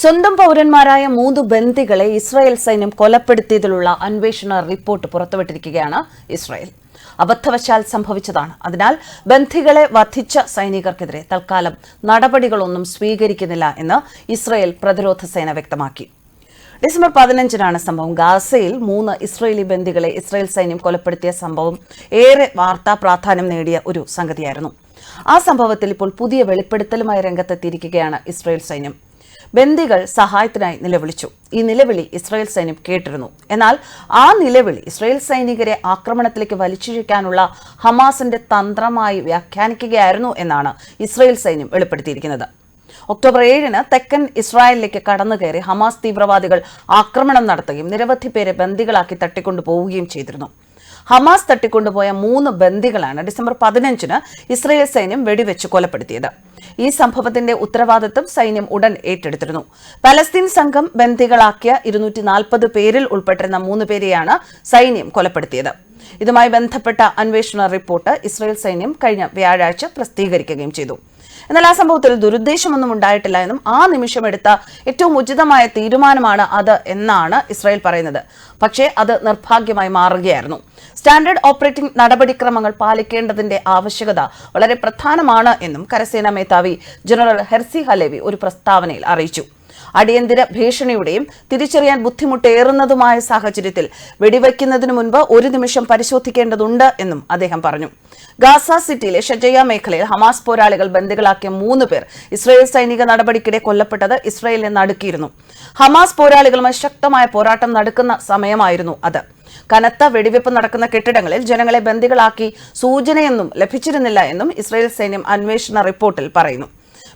സ്വന്തം പൗരന്മാരായ മൂന്ന് ബന്ദികളെ ഇസ്രായേൽ സൈന്യം കൊലപ്പെടുത്തിയതിലുള്ള അന്വേഷണ റിപ്പോർട്ട് പുറത്തുവിട്ടിരിക്കുകയാണ് ഇസ്രായേൽ. അബദ്ധവശാൽ സംഭവിച്ചതാണ്. അതിനാൽ ബന്ധികളെ വധിച്ച സൈനികർക്കെതിരെ തൽക്കാലം നടപടികളൊന്നും സ്വീകരിക്കുന്നില്ല എന്ന് ഇസ്രായേൽ പ്രതിരോധ സേന വ്യക്തമാക്കി. ഡിസംബർ പതിനഞ്ചിനാണ് സംഭവം. ഗാസയിൽ മൂന്ന് ഇസ്രയേലി ബന്ദികളെ ഇസ്രായേൽ സൈന്യം കൊലപ്പെടുത്തിയ സംഭവം ഏറെ വാർത്താ പ്രാധാന്യം നേടിയ ഒരു സംഗതിയായിരുന്നു. ആ സംഭവത്തിൽ ഇപ്പോൾ പുതിയ വെളിപ്പെടുത്തലുമായി രംഗത്തെത്തിയിരിക്കുകയാണ് ഇസ്രായേൽ സൈന്യം. ബന്ദികൾ സഹായത്തിനായി നിലവിളിച്ചു. ഈ നിലവിളി ഇസ്രായേൽ സൈന്യം കേട്ടിരുന്നു. എന്നാൽ ആ നിലവിളി ഇസ്രായേൽ സൈനികരെ ആക്രമണത്തിലേക്ക് വലിച്ചിഴക്കാനുള്ള ഹമാസിന്റെ തന്ത്രമായി വ്യാഖ്യാനിക്കുകയായിരുന്നു എന്നാണ് ഇസ്രായേൽ സൈന്യം വെളിപ്പെടുത്തിയിരിക്കുന്നത്. ഒക്ടോബർ ഏഴിന് തെക്കൻ ഇസ്രായേലിലേക്ക് കടന്നു കയറി ഹമാസ് തീവ്രവാദികൾ ആക്രമണം നടത്തുകയും നിരവധി പേരെ ബന്ദികളാക്കി തട്ടിക്കൊണ്ടുപോവുകയും ചെയ്തിരുന്നു. ഹമാസ് തട്ടിക്കൊണ്ടുപോയ മൂന്ന് ബന്ദികളാണ് ഡിസംബർ പതിനഞ്ചിന് ഇസ്രയേൽ സൈന്യം വെടിവെച്ച് കൊലപ്പെടുത്തിയത്. ഈ സംഭവത്തിന്റെ ഉത്തരവാദിത്വം സൈന്യം ഉടൻ ഏറ്റെടുത്തിരുന്നു. പലസ്തീൻ സംഘം ബന്ദികളാക്കിയ ഇരുന്നൂറ്റി നാൽപ്പത് പേരിൽ ഉൾപ്പെട്ടിരുന്ന മൂന്ന് പേരെയാണ് സൈന്യം കൊലപ്പെടുത്തിയത്. ഇതുമായി ബന്ധപ്പെട്ട അന്വേഷണ റിപ്പോർട്ട് ഇസ്രായേൽ സൈന്യം കഴിഞ്ഞ വ്യാഴാഴ്ച പ്രസിദ്ധീകരിക്കുകയും ചെയ്തു. എന്നാൽ ആ സംഭവത്തിൽ ദുരുദ്ദേശമൊന്നും ഉണ്ടായിട്ടില്ല എന്നും ആ നിമിഷം എടുത്ത ഏറ്റവും ഉചിതമായ തീരുമാനമാണ് അത് എന്നാണ് ഇസ്രായേൽ പറയുന്നത്. പക്ഷേ അത് നിർഭാഗ്യമായി മാറുകയായിരുന്നു. സ്റ്റാൻഡേർഡ് ഓപ്പറേറ്റിംഗ് നടപടിക്രമങ്ങൾ പാലിക്കേണ്ടതിന്റെ ആവശ്യകത വളരെ പ്രധാനമാണ് എന്നും കരസേനാ മേധാവി ജനറൽ ഹെർസി ഹലേവി ഒരു പ്രസ്താവനയിൽ അറിയിച്ചു. അടിയന്തര ഭീഷണിയുടെയും തിരിച്ചറിയാൻ ബുദ്ധിമുട്ടേറുന്നതുമായ സാഹചര്യത്തിൽ വെടിവയ്ക്കുന്നതിനു മുൻപ് ഒരു നിമിഷം പരിശോധിക്കേണ്ടതുണ്ട് എന്നും അദ്ദേഹം പറഞ്ഞു. ഗാസ സിറ്റിയിലെ ഷജയ മേഖലയിൽ ഹമാസ് പോരാളികൾ ബന്ദികളാക്കിയ മൂന്ന് പേർ ഇസ്രായേൽ സൈനിക നടപടിക്കിടെ കൊല്ലപ്പെട്ടത് ഇസ്രായേലിനെ നടുക്കിയിരുന്നു ഹമാസ് പോരാളികളുമായി ശക്തമായ പോരാട്ടം നടക്കുന്ന സമയമായിരുന്നു അത്. കനത്ത വെടിവെപ്പ് നടക്കുന്ന കെട്ടിടങ്ങളിൽ ജനങ്ങളെ ബന്ദികളാക്കി സൂചനയൊന്നും ലഭിച്ചിരുന്നില്ല എന്നും ഇസ്രായേൽ സൈന്യം അന്വേഷണ റിപ്പോർട്ടിൽ പറയുന്നു.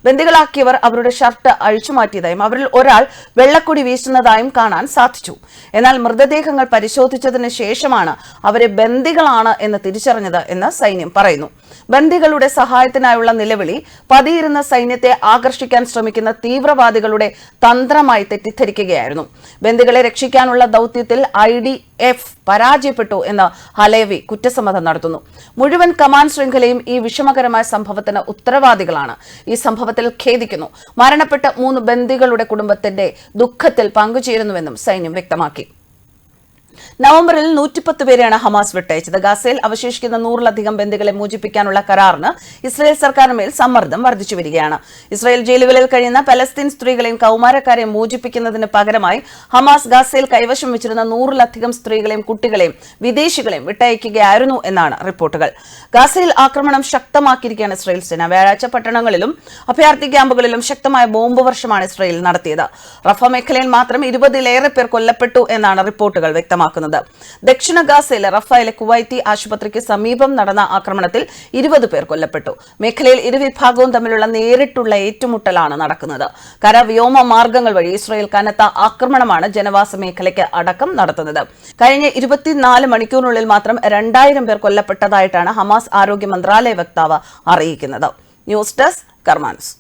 ബന്ദികളാക്കിയവർ അവരുടെ ഷർട്ട് അഴിച്ചുമാറ്റിയതായും അവരിൽ ഒരാൾ വെള്ളക്കൊടി വീശുന്നതായും കാണാൻ സാധിച്ചു. എന്നാൽ മൃതദേഹങ്ങൾ പരിശോധിച്ചതിന് ശേഷമാണ് അവരെ ബന്ദികളാണ് എന്ന് തിരിച്ചറിഞ്ഞത് എന്ന് സൈന്യം പറയുന്നു. ബന്ദികളുടെ സഹായത്തിനായുള്ള നിലവിളി പതിയിരുന്ന സൈന്യത്തെ ആകർഷിക്കാൻ ശ്രമിക്കുന്ന തീവ്രവാദികളുടെ തന്ത്രമായി തെറ്റിദ്ധരിക്കുകയായിരുന്നു. ബന്ദികളെ രക്ഷിക്കാനുള്ള ദൌത്യത്തിൽ ഐ ഡി എഫ് പരാജയപ്പെട്ടു എന്ന് ഹലേവി കുറ്റസമ്മതം നടത്തുന്നു. മുഴുവൻ കമാൻഡ് ശൃംഖലയും ഈ വിഷമകരമായ സംഭവത്തിന് ഉത്തരവാദികളാണ്. ഈ സംഭവത്തിൽ ഖേദിക്കുന്നു. മരണപ്പെട്ട മൂന്ന് ബന്ദികളുടെ കുടുംബത്തിന്റെ ദുഃഖത്തിൽ പങ്കുചേരുന്നുവെന്നും സൈന്യം വ്യക്തമാക്കി. നവംബറിൽ നൂറ്റിപ്പത്ത് പേരെയാണ് ഹമാസ് വിട്ടയച്ചത്. ഗാസയിൽ അവശേഷിക്കുന്ന നൂറിലധികം ബന്ദികളെ മോചിപ്പിക്കാനുള്ള കരാറിന് ഇസ്രായേൽ സർക്കാരിന്മേൽ സമ്മർദ്ദം വർദ്ധിച്ചു വരികയാണ്. ഇസ്രായേൽ ജയിലുകളിൽ കഴിയുന്ന പലസ്തീൻ സ്ത്രീകളെയും കൌമാരക്കാരെയും മോചിപ്പിക്കുന്നതിന് പകരമായി ഹമാസ് ഗാസയിൽ കൈവശം വെച്ചിരുന്ന നൂറിലധികം സ്ത്രീകളെയും കുട്ടികളെയും വിദേശികളെയും വിട്ടയക്കുകയായിരുന്നു എന്നാണ് റിപ്പോർട്ടുകൾ. ഗാസയിൽ ആക്രമണം ശക്തമാക്കിയിരിക്കുകയാണ് ഇസ്രായേൽ സേന. വ്യാഴാഴ്ച പട്ടണങ്ങളിലും അഭയാർത്ഥി ക്യാമ്പുകളിലും ശക്തമായ ബോംബ് വർഷമാണ് ഇസ്രായേൽ നടത്തിയത്. റഫ മേഖലയിൽ മാത്രം ഇരുപതിലേറെ പേർ കൊല്ലപ്പെട്ടു എന്നാണ് റിപ്പോർട്ടുകൾ വ്യക്തമാക്കുന്നത്. ദക്ഷിണ ഗാസയിലെ റഫായിലെ കുവൈത്തി ആശുപത്രിക്ക് സമീപം നടന്ന ആക്രമണത്തിൽ ഇരുപത് പേർ കൊല്ലപ്പെട്ടു. മേഖലയിൽ ഇരുവിഭാഗവും തമ്മിലുള്ള നേരിട്ടുള്ള ഏറ്റുമുട്ടലാണ് നടക്കുന്നത്. കര വ്യോമ മാർഗങ്ങൾ വഴി ഇസ്രയേൽ കനത്ത ആക്രമണമാണ് ജനവാസ മേഖലയ്ക്ക് അടക്കം നടത്തുന്നത്. കഴിഞ്ഞ ഇരുപത്തിനാല് മണിക്കൂറിനുള്ളിൽ മാത്രം രണ്ടായിരം പേർ കൊല്ലപ്പെട്ടതായിട്ടാണ് ഹമാസ് ആരോഗ്യ മന്ത്രാലയ വക്താവ് അറിയിക്കുന്നത്. News desk കർമാൻസ്